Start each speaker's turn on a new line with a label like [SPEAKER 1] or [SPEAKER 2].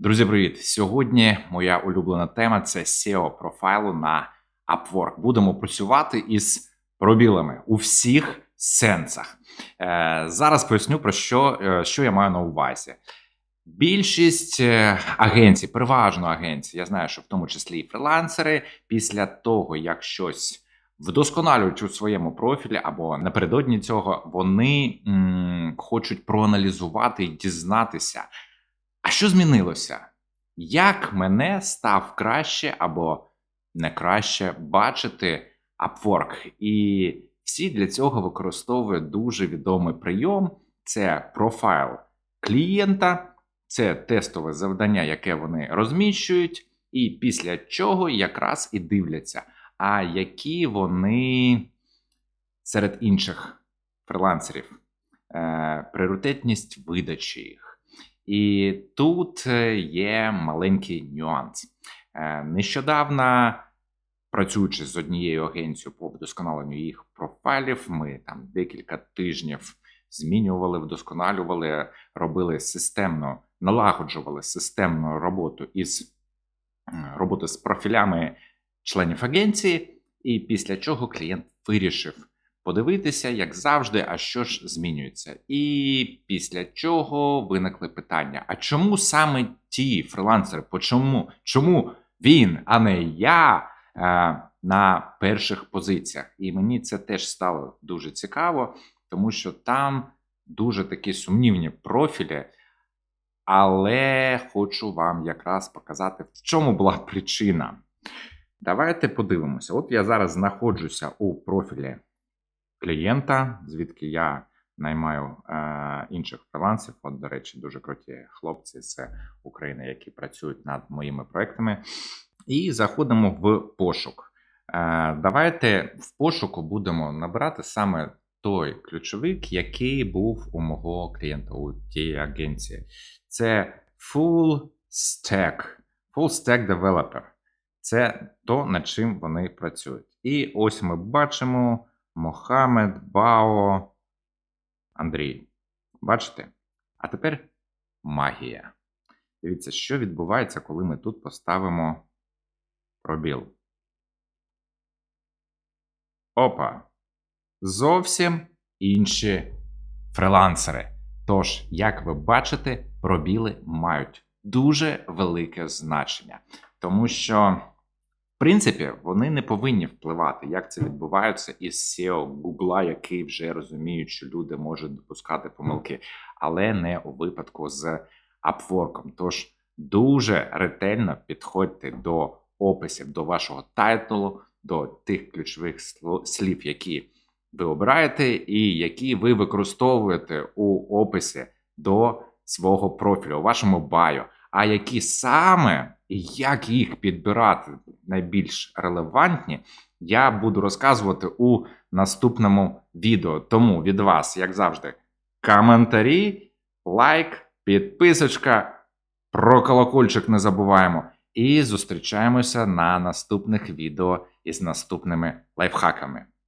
[SPEAKER 1] Друзі, привіт! Сьогодні моя улюблена тема це SEO профайлу на Upwork. Будемо працювати із пробілами у всіх сенсах. Е, зараз поясню про що, е, що я маю на увазі. Більшість е, агенцій, переважно агенцій, я знаю, що в тому числі і фрилансери, після того, як щось вдосконалюють у своєму профілі або напередодні цього, вони м, хочуть проаналізувати і дізнатися. А що змінилося? Як мене став краще або не краще бачити Upwork? І всі для цього використовують дуже відомий прийом: це профайл клієнта, це тестове завдання, яке вони розміщують, і після чого якраз і дивляться, а які вони серед інших фрилансерів, е, пріоритетність видачі їх. І тут е, є маленький нюанс. Е, Нещодавно, працюючи з однією агенцією по вдосконаленню їх профайлів, ми там декілька тижнів змінювали, вдосконалювали, робили системно, налагоджували системну роботу із м, роботи з профілями членів агенції, і після чого клієнт вирішив подивитися, як завжди, а що ж змінюється. І після чого виникли питання: а чому саме ті фрилансери? По чому? Чому він, а не я? е, На перших позиціях, і мені це теж стало дуже цікаво, тому що там дуже такі сумнівні профілі, але хочу вам якраз показати, в чому була причина. Давайте подивимося. От я зараз знаходжуся у профілі клієнта, звідки я наймаю е, інших фрилансів. От, до речі, дуже круті хлопці з України, які працюють над моїми проектами. І заходимо в пошук. Е, давайте в пошуку будемо набирати саме той ключовик, який був у мого клієнта у тієї агенції. Це Full Stack, Full Stack Developer. Це то, над чим вони працюють. І ось ми бачимо Мохамед, Бао, Андрій. Бачите? А тепер магія. Дивіться, що відбувається, коли ми тут поставимо пробіл. Опа. Зовсім інші фрилансери. Тож, як ви бачите, пробіли мають дуже велике значення. Тому що, принципі, вони не повинні впливати, як це відбувається із SEO Google, який вже розуміють, що люди можуть допускати помилки, але не у випадку з Upwork. Тож дуже ретельно підходьте до описів, до вашого тайтлу, до тих ключових слів, які ви обираєте, і які ви використовуєте у описі до свого профілю, у вашому байо. А які саме і як їх підбирати найбільш релевантні, я буду розказувати у наступному відео. Тому від вас, як завжди, коментарі, лайк, підписочка, про колокольчик не забуваємо. І зустрічаємося на наступних відео із наступними лайфхаками.